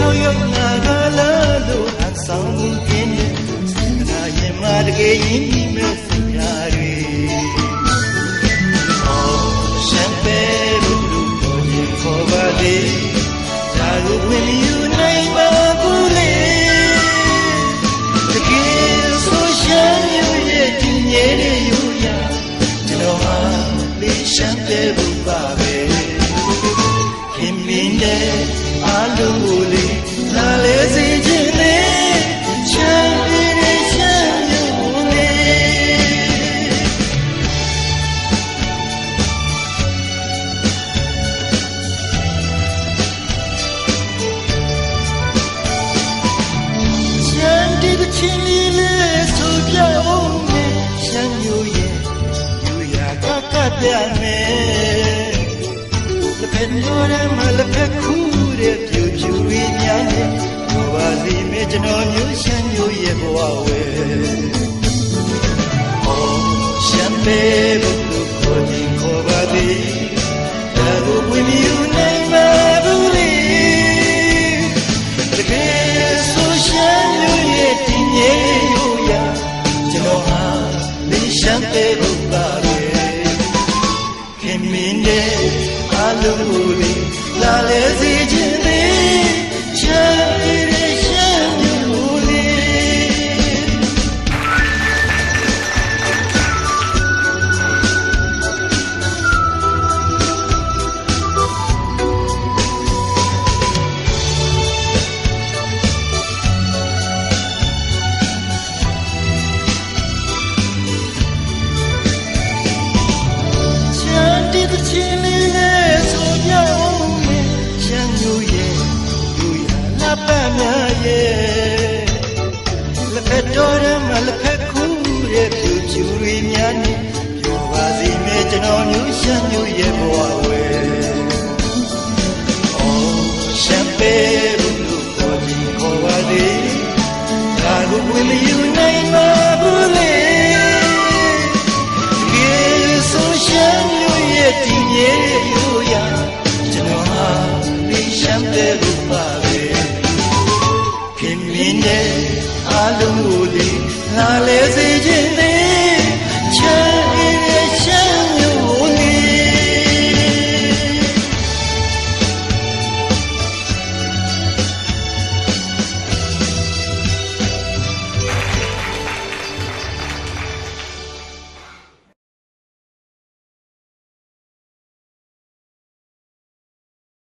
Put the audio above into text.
အလဲတစ်ခေါက်ရောက်လာကလာလို့အဆောင်ကင်းနေခဏရင်မတကယ်ရင်းပြီးမဲ့စကားတွေအော်ရှမ်းပဲလို့လို့ပြောရင်ခေါ်ပါလေဒါကိုဝင်ယူ ခင်မင်းတဲ့အားလုံးကိုလေးလာလေစေခြင်းနဲ့ချမ်းပြည်ရဲ့ရှမ်းမြို့လေးရှမ်းတီးချင်းလေးလေးဆိုပြအောင်နဲ့ရှမ်းမျိုးရဲ့ယူရာကကပြမယ်လက် ကျွန်တော်မျိုးရှမ်းမျိုးရဲ့ဘဝဝဲအော်ရှမ်းပဲဘုလို့ခေါ်ခြင်းခေါ်ပါသည်ဒါကိုဝင်ယူနိုင်မှာဘူးလေတကယ်ဆိုရှမ်းမြို့ရဲ့ဒီမြေရိုးရာကျွန်တော်ဟာလေးရှမ်းတဲ့ဘုရားပဲခင်မင်းရဲ့အလုံးကိုလေးလာလေစေခြင်းလေးချ ဖက်တော်ရမလက်ဖက်ခူးရဲ့ပြူပြူရီများနဲ့ပြောပါစီမဲ့ကျွန်တော်မျိုးရှမ်းမျိုးရဲ့ဘဝဝဲအော်ရှမ်းပဲလို့ခေါ်ခြင်းခေါ်ပါသေးဒါကိုဝင်မယူနိုင်ပါဘူးလေရေဆိုရှမ်းမြို့ရဲ့တည်ငြိမ်ရိုးရာကျွန်တော်ဟာဒီရှမ်းတဲ့ဘုပါပဲခင်မင်းနဲ့ အလုံးကိုဒီလာလဲစေခြင်း